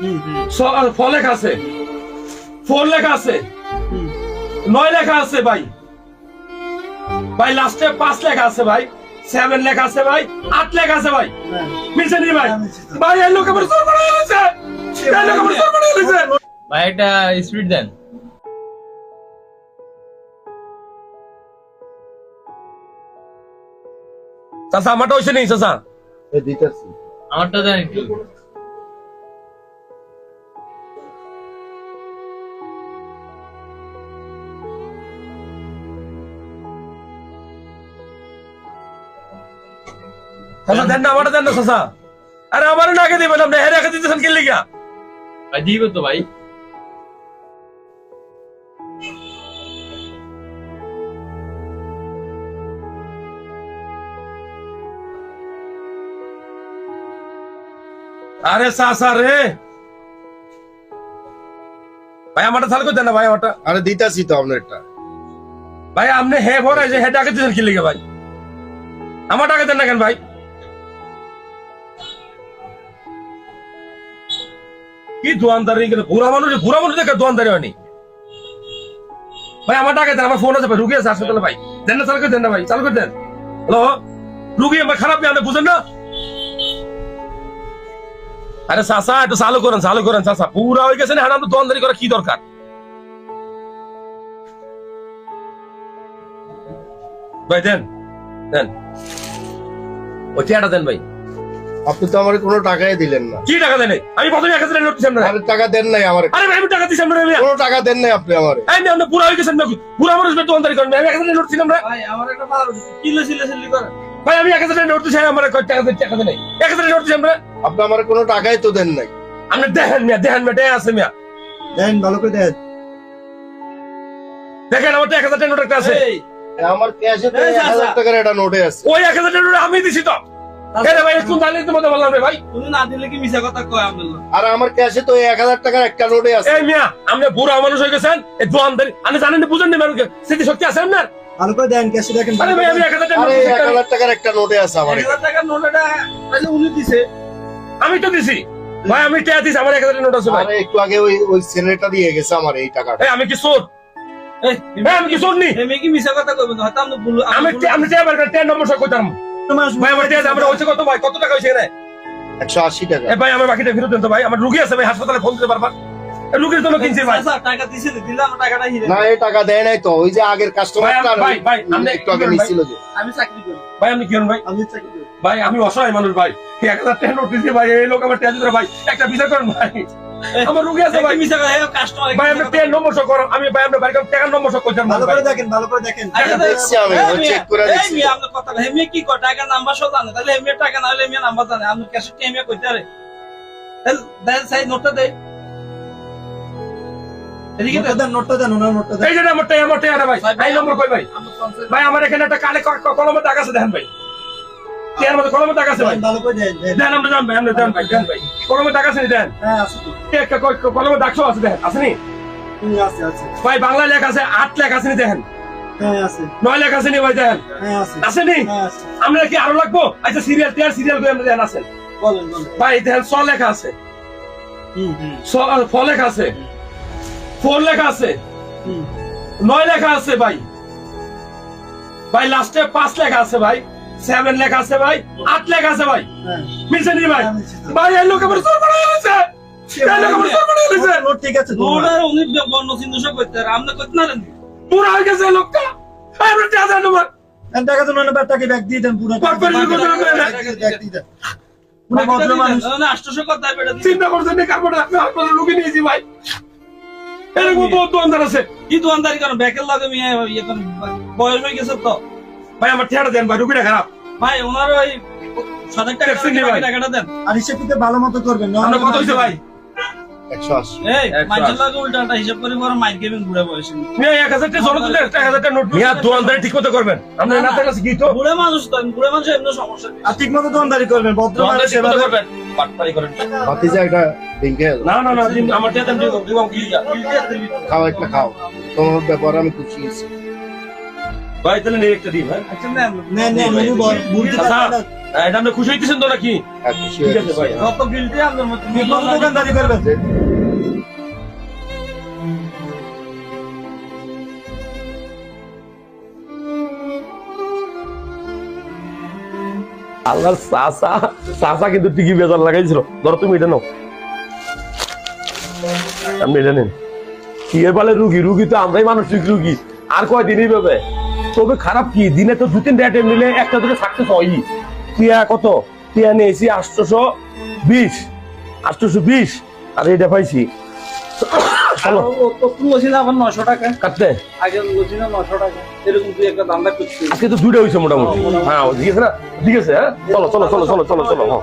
ফ লেখা আছে। ফোর লেখা আছে। নয় লেখা আছে ভাই। ভাই লাস্টে পাঁচ লেখা আছে ভাই। সেভেন লেখা আছে ভাই। আট লেখা আছে ভাই। মিলছে নি ভাই? ভাই এই লোক আমার সর গেছে এই লোক আমার সর গেছে ভাই একটা স্পিড দেন। চাচা আমারটা হইছে চাচা? দিতেছি। আমারটা দেন একটু। চাচা দেন না আমারটা দেন না চাচা। আরে আমারও না আগে দিবেন আপনি হেরে আগে দিতেছেন কি লিগা? ভাই দিব তো ভাই। আরে চাচা রে। ভাই আমারটা তাহলে করে দেন না ভাই আমারটা? আরে দিতেছি তো আপনারটা। ভাই আপনি হে ভরে যে হেড আগে দিতেছেন কি লিগা ভাই? আমার টাকা দেন না কেন ভাই? কি দোয়ানদারি বুড়া মানুষ বুড়া মানুষ দেখে দোয়ানদারি হয়নি। ভাই, আমার টাকা দেন, আমার ফোন আছে, ভাই, রুগী আছে, হাসপাতালে, ভাই। দেন না, চালু করে দেন না, ভাই, চালু করে দেন। হ্যালো? রুগী, আমার খারাপ আপনি বুঝেন না? আরে চাচা, একটু চালু করেন চালু করেন, চাচা। পুরা হয়ে গেছে না হ্যাঁ আপনার দোয়ানদারি করা কি দরকার? ভাই, দেন দেন। ওই টিয়াটা দেন, ভাই। আপনি তো আমার কোনো টাকাই দিলেন না। কি টাকা দেন? আমি প্রথমে এক হাজার নোট দিচ্ছি আপনার। আরে টাকা দেন নাই আমার। আরে ভাই আমি টাকা আপনার আমি কোনো টাকা দেন নাই আপনি আমারে। আমি আপনি পুরা হয়ে গেছেন নাকি? পুরা মানুষ বেতন অন্তরি করেন। আমি এক হাজার নোট দিচ্ছি আমরা ভাই আমার একটা ভালো কিলো সিলে সিলি করে ভাই আমি এক হাজার নোট দিচ্ছি আমার কয় টাকা দেন টাকা দেন এক হাজার নোট দিচ্ছি আমরা আপনি আমার কোনো টাকাই তো দেন নাই। আপনি দেখেন মিয়া দেখেন মিয়া দেখে আছে মিয়া। দেন ভালো করে দেন। দেখেন আমার তো এক হাজার নোট একটা আছে। আমার ক্যাশে তো এক হাজার টাকার একটা নোটে আছে। ওই এক হাজার নোট আমি দিছি তো। এরে ভাই কোন জানি তোমাদের বললাম রে ভাই। তুমি না দিলে কি মিছা কথা কয় আমদুল্লাহ আর আমার ক্যাশে তো এক হাজার টাকার একটা নোটে আছে। এই মিয়া আপনি বুড়া মানুষ হয়ে গেছেন দোয়ানদারি আপনি জানেন বুঝেন না স্মৃতি শক্তি আছে আপনার? ভালো করে দেন ক্যাশে দেখেন। আরে ভাই আমি আমি তো দিছি। ভাই আমি টাকা দিছি? আমার এক হাজার নোট আছে ভাই। একটু আগে ওই ওই ছেলেটা দিয়ে গেছে আমার এই টাকাটা। আমি কি এই আমি কি চোর নি? এমনি কি মিছা কথা হয়তো ভুল আমি আমি টাকা বের করে টাকা নম্বর কইতাম? ভাই আমার টাকা আমরা হচ্ছে কত ভাই? কত টাকা হইছে এখানে? একশো আশি টাকা। ভাই আমার বাকিটা ফেরত দেন তো ভাই। আমার রুগী আছে ভাই হাসপাতালে ফোন দিতে পারবা? রুগীর জন্য কিনছি ভাই। টাকা দিছে দিলে টাকাটা না এই টাকা দেয় নাই তো। ওই যে আগের কাস্টমারটা ভাই, ভাই, একটু আগে যে। আমি চাকরি করি। ভাই আপনি কি করেন ভাই। আমি চাকরি করি। ভাই আমি অসহায় মানুষ ভাই। এক হাজার টাকা নোট দিছি ভাই। এই লোক আমার ভাই। একটা বিচার করেন ভাই। আমার রুগী আছে ভাই। মিছা কথা ভাই আপনি টাকা নম্বর সব করো। আমি ভাই আপনার বাড়ি টাকার নম্বর সব কইতাম ভালো করে দেখেন ভালো করে দেখেন। দেখছি আমি, ও check করে দেখছি। আপনার কথা হেমিয়ে কি কয়? টাকার নাম্বার সব জানে? তাহলে হেমিয়ে টাকা না হলে হেমিয়ে নাম্বার জানে। আপনি ক্যাশে হেমিয়ে কইতে পারে। তাহলে দেন সাই নোটটা দেই। টাকা টাকা ভাই। আমার এখানে একটা কালে ক- ক- টাকা আছে দেখেন ভাই। মধ্যে টাকা আছে ভাই। ভালো করে দেন আমরা ভাই আমরা দেন ভাই দেন ভাই। কলমে টাকা আছে দেন? হ্যাঁ আছে কে- ক- কলমে ডাকশো আছে দেখেন আছে নি? হুম, আছে আছে। ভাই বাংলা লেখা আছে আট লেখা আছে নি দেখেন হ্যাঁ আছে। নয় লেখা আছে নি ভাই দেখেন হ্যাঁ আছে। আছে নি? আছে। আমরা কি আরও লাগবো? আচ্ছা সিরিয়াল টিয়ার সিরিয়াল করে আমরা দেখেন ভাই দেখেন ছ লেখা আছে। ফ লেখা আছে। ফোর লেখা আছে। নয় লেখা আছে ভাই। ভাই লাস্টে পাঁচ লেখা আছে ভাই। সেভেন লেখা আছে ভাই আট লেখা আছে ভাই। হ্যাঁ। মিলছে নি ভাই? হ্যাঁ, ভাই এই লোক আমার নোট- নোট ঠিক আছে পারে হয়ে গেছে লোকটা। টাকা টাকা তো ওনার ব্যাগটাকে ব্যাগ দিয়ে দেন পুরো। চিন্তা করছেন না কার্বন আমি আপনার রুগী নিয়েছি ভাই। এরকম বহুত দোকানদার আছে। কি দোকানদারি করেন ব্যাকের লাগে মিয়া ইয়ে বয়স হয়ে গেছে তো। ভাই আমার ঠেয়াটা দেন ভাই রুগীটা খারাপ ভাই ওনার ওই। টাকাটা দেন আর হিসেব কিন্তু ভালো মতো করবেন আমরা কত ভাই ঠিক মতো করবেন দোকানদারি ভদ্র করবেন ভাতিজা এটা না না না আমার খাও একটা খাও তোমার ব্যাপারে আমি খুশি ভাই তাহলে নেই একটা দিন আচ্ছা নেন নে নে নুরু বল মুরগি এটা আপনি খুশি হইতেছেন তো নাকি? ঠিক আছে ভাই যত বিল দিয়ে আপনার মতো দোকানদারি করবেন? আল্লাহর চাচা চাচা কিন্তু টিকি বেজার লাগাইছিল। ধরো তুমি এটা নাও। আপনি এটা নেন। কি বলে রুগী? রুগী তো আমরাই মানসিক রুগী। আর কয়দিনই পাবে তবে খারাপ কি? দিনে তো দু তিনটা আইটেম নিলে একটা দুটো সাকসেস হয়ই। টিয়া কত? টিয়া নিয়েছি আটশোশো বিশ। আটশোশো বিশ। আর এটা পাইছি। আজকে তো দুইটা হয়েছে মোটামুটি। হ্যাঁ ঠিক আছে আছে হ্যাঁ? চলো চলো চলো চলো চলো চলো হ্যাঁ।